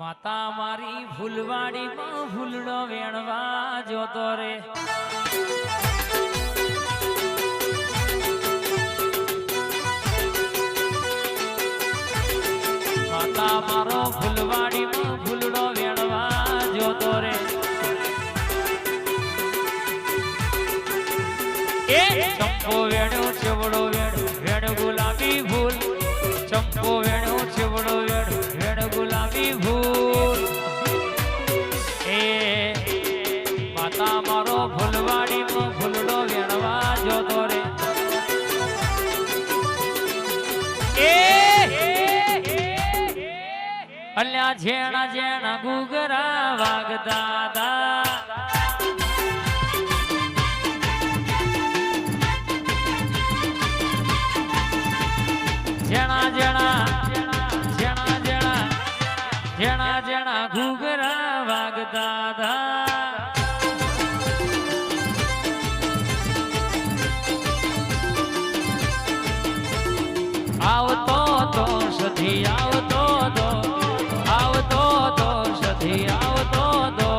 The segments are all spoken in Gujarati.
માતા મારી ફૂલવાડીમાં ફૂલડો વેણવા જોતો રે. જોતો રે એ! અલ્યા ઝેણા ઝેણા ગુગરા વાગતા દા આવતો તો સધી આવતો તો આવતો તો સધી આવતો તો!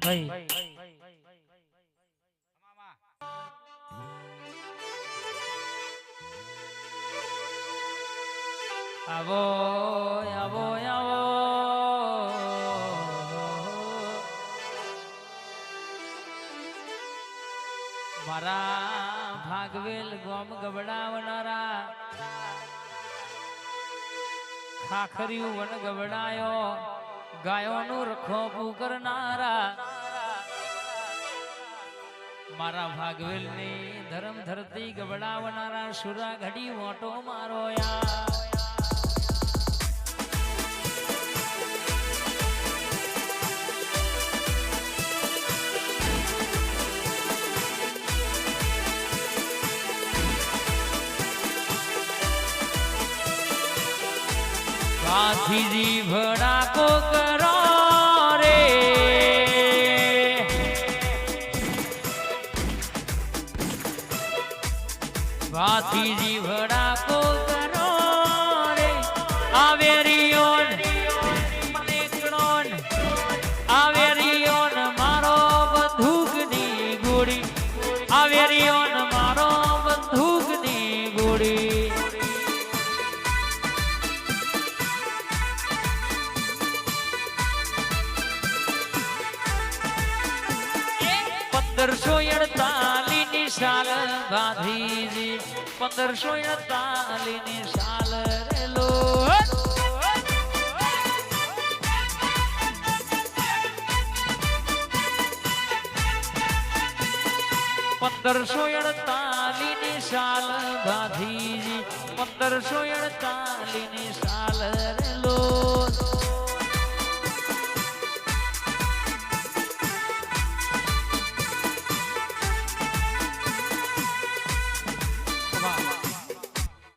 ભાઈ આવો મારા ભાગવેલ ગોમ ગબડાવનારા. ખાખર્યું વન ગબડાયો, ગાયોનું રખોપું કરનારા. મારા ભાગવેલની ધરમ ધરતી ગબડાવનારા સુરા ઘડી મોટો મારો યા ગાંધીજી ભડાકો કરો રે ગાંધીજી પંદરસો અડતાલી ની સાલ ગાંધીજી પંદરસો અડતાલી ની સાલ રેલો પંદરસો અડતાલી ની સાલ ગાંધીજી પંદરસો અડતાલી ની સાલ રેલો